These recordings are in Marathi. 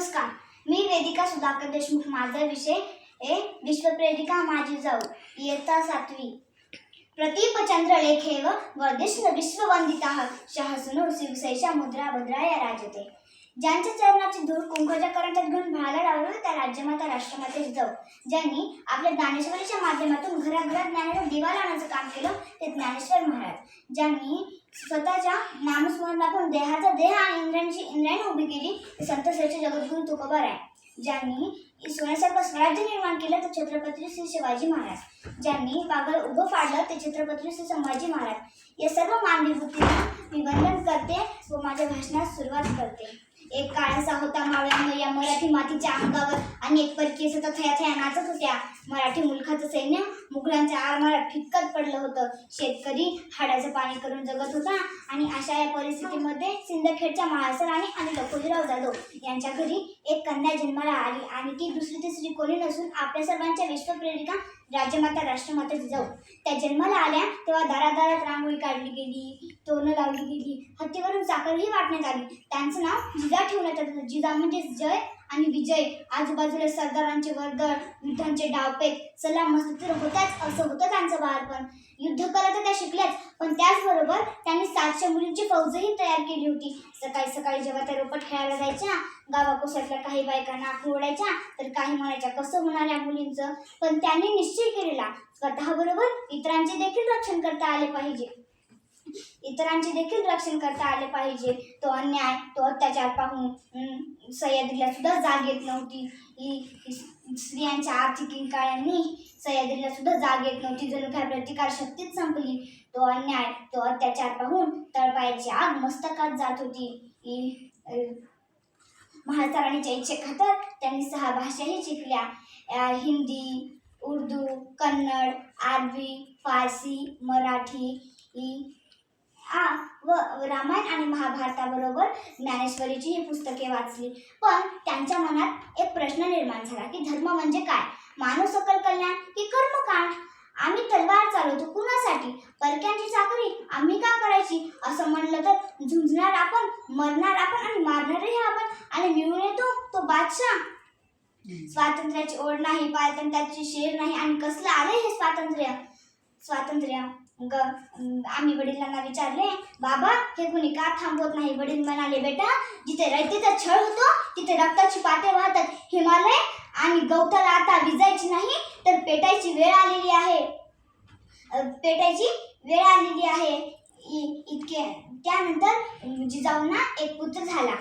नमस्कार. मी वेदिका सुधाकर देशमुख. माझा विषय हे विश्वप्रेरिका माझी जाऊ इयत्ता सातवी. प्रतीपचंद्र लेखेव वर्धिष्ठ विश्ववंदिता शहसुनो शिवसैषा मुद्रा भद्राया राजते ज्यांच्या चरणाची धूळ कुंकवाच्या करंटात घेऊन भाला लावलं त्या राज्यमाता राष्ट्रमातेची जाऊ. ज्यांनी आपल्या ज्ञानेश्वरीच्या माध्यमातून घराघरात ज्ञानाचा दिवा लावण्याचं काम केलं ज्ञानेश्वर महाराज ज्यांनी स्वतःच्या नामस्मरणातून देहाचा देह आणि इंद्रांची इंद्रायणी उभी केली संत श्रेष्ठ जगद्गुरू तुकोबार आहे ज्यांनी सोन्यासारखं स्वराज्य निर्माण केलं ते छत्रपती श्री शिवाजी महाराज. ज्यांनी पागल उभं फाडलं ते छत्रपती श्री संभाजी महाराज. या सर्व मानवी वृत्तींना निबंधन करते व माझ्या भाषणास सुरुवात करते. एक काळ असा होता मावळ्यानं या मराठी मातीच्या अंगावर अनेक परकीय सतत थया थया नाचत होत्या. मराठी मुलखाचं सैन्य मुघलांच्या आरमारात फिक्कत पडलं होतं. शेतकरी हाडाचं पाणी करून जगत होता आणि अशा या परिस्थितीमध्ये सिंदखेडच्या महासराणी आणि लखोजीराव जाधव यांच्या घरी एक कन्या जन्माला आली आणि ती दुसरी तिसरी कोणी नसून आपल्या सर्वांच्या विश्वप्रेरिका राजमाता राष्ट्रमाता जाऊ. त्या जन्माला आल्या तेव्हा दारादारात रांगोळी काढली गेली तोरणं लावली गेली हत्तीवरून साखरही वाटण्यात आली. त्यांचं नाव जिजा ठेवण्यात आला. जिजा म्हणजे जय आणि विजय. आजूबाजूला सरदारांचे वर्दळ युद्धांचे डावपेच सलाम मस्त तर होत्याच असं होतं त्यांचं बालपण. युद्ध करत तर त्या शिकल्याच पण त्याचबरोबर त्यांनी सातशे मुलींची फौजही तयार केली होती. सकाळी सकाळी जेव्हा त्या रोपट खेळायला जायच्या गावाकोसातल्या काही बायकांना आखू तर काही म्हणायच्या कसं होणार या मुलींचं? पण त्यांनी निश्चय केलेला स्वतःबरोबर इतरांचे देखील रक्षण करता आले पाहिजे. इतरांचे देखील रक्षण करता आले पाहिजे. तो अन्याय तो अत्याचार पाहून सह्याद्रीला सुद्धा जाग येत नव्हती. स्त्रियांच्या आर्थिक इंकाळ्यांनी सह्याद्रीला सुद्धा जाग येत नव्हती. जणू काय प्रतिकार शक्तीच संपली. तो अन्याय तो अत्याचार पाहून तळपायाची आग मस्तकात जात होती. ही अं, इच्छेखातर त्यांनी सहा भाषाही शिकल्या. हिंदी उर्दू कन्नड अरबी फारसी मराठी ही व रामायण आणि महाभारताबरोबर ज्ञानेश्वरीची ही पुस्तके वाचली. पण त्यांच्या मनात एक प्रश्न निर्माण झाला की धर्म म्हणजे काय? मानव सकल कल्याण की कर्मकांड आम्ही तलवार चालवतो कुणासाठी? परक्यांची चाकरी आम्ही का करायची? असं म्हणलं तर झुंजणार आपण मरणार आपण आणि मारणारही आपण. आणि मिळून येतो तो बादशाह. स्वातंत्र्याची ओढ नाही पारतंत्र्याची शेर नाही आणि कसलं आलंय हे स्वातंत्र्य? स्वातंत्र्य. ग आम्ही वडिलांना विचारले बाबा हे कुणी का थांबवत नाही? वडील म्हणाले बेटा जिथे रयतेचा छळ होतो तिथे रक्ताची पाते वाहतात. हिमालय आणि गवताला आता विजायची नाही तर पेटायची वेळ आलेली आहे. पेटायची वेळ आलेली आहे. इ- इतके. त्यानंतर जिजाऊंना एक पुत्र झाला.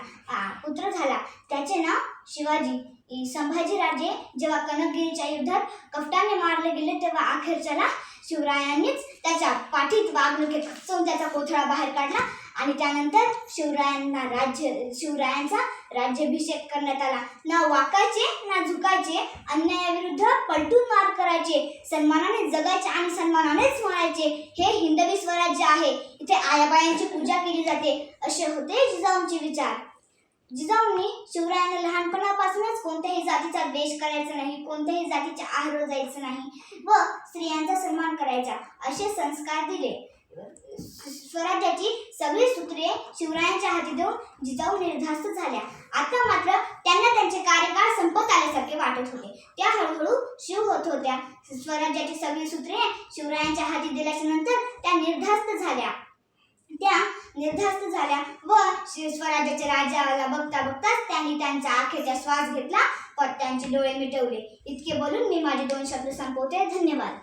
पुत्र झाला. त्याचे नाव शिवाजी. संभाजीराजे जेव्हा कनकगिरीच्या युद्धात कपटाने मारले गेले तेव्हा अखेरच्याला शिवरायांनीच त्याच्या पाठीत वाघनखे खचवून त्याचा कोथळा बाहेर काढला आणि त्यानंतर शिवरायांना राज्य शिवरायांचा राज्याभिषेक करण्यात आला. ना वाकायचे ना झुकायचे अन्यायाविरुद्ध पलटून मार करायचे सन्मानाने जगायचे आणि सन्मानानेच मरायचे हे हिंदवी स्वराज्य आहे. इथे आयाबायांची पूजा केली जाते. असे होते जिजाऊंचे विचार. जिजाऊंनी शिवरायांना लहानपणापासूनच कोणत्याही जातीचा द्वेष करायचा नाही कोणत्याही जातीच्या आहार जायचं नाही व स्त्रियांचा सन्मान करायचा असे संस्कार दिले. स्वराज्याची सगळी सूत्रे शिवरायांच्या हाती देऊन जिजाऊ निर्धास्त झाल्या. आता मात्र त्यांना त्यांचे कार्यकाळ संपत आल्यासारखे वाटत होते. त्या हळूहळू शिव होत होत्या. स्वराज्याची सगळी सूत्रे शिवरायांच्या हाती दिल्याच्या नंतर त्या निर्धास्त झाल्या. त्या निर्धास्त झाल्या व श्री स्वराज्याच्या राजाला बघता बघताच त्यांनी त्यांचा आखेचा श्वास घेतला पण त्यांचे डोळे मिटवले. इतके बोलून मी माझे दोन शब्द संपवते. धन्यवाद.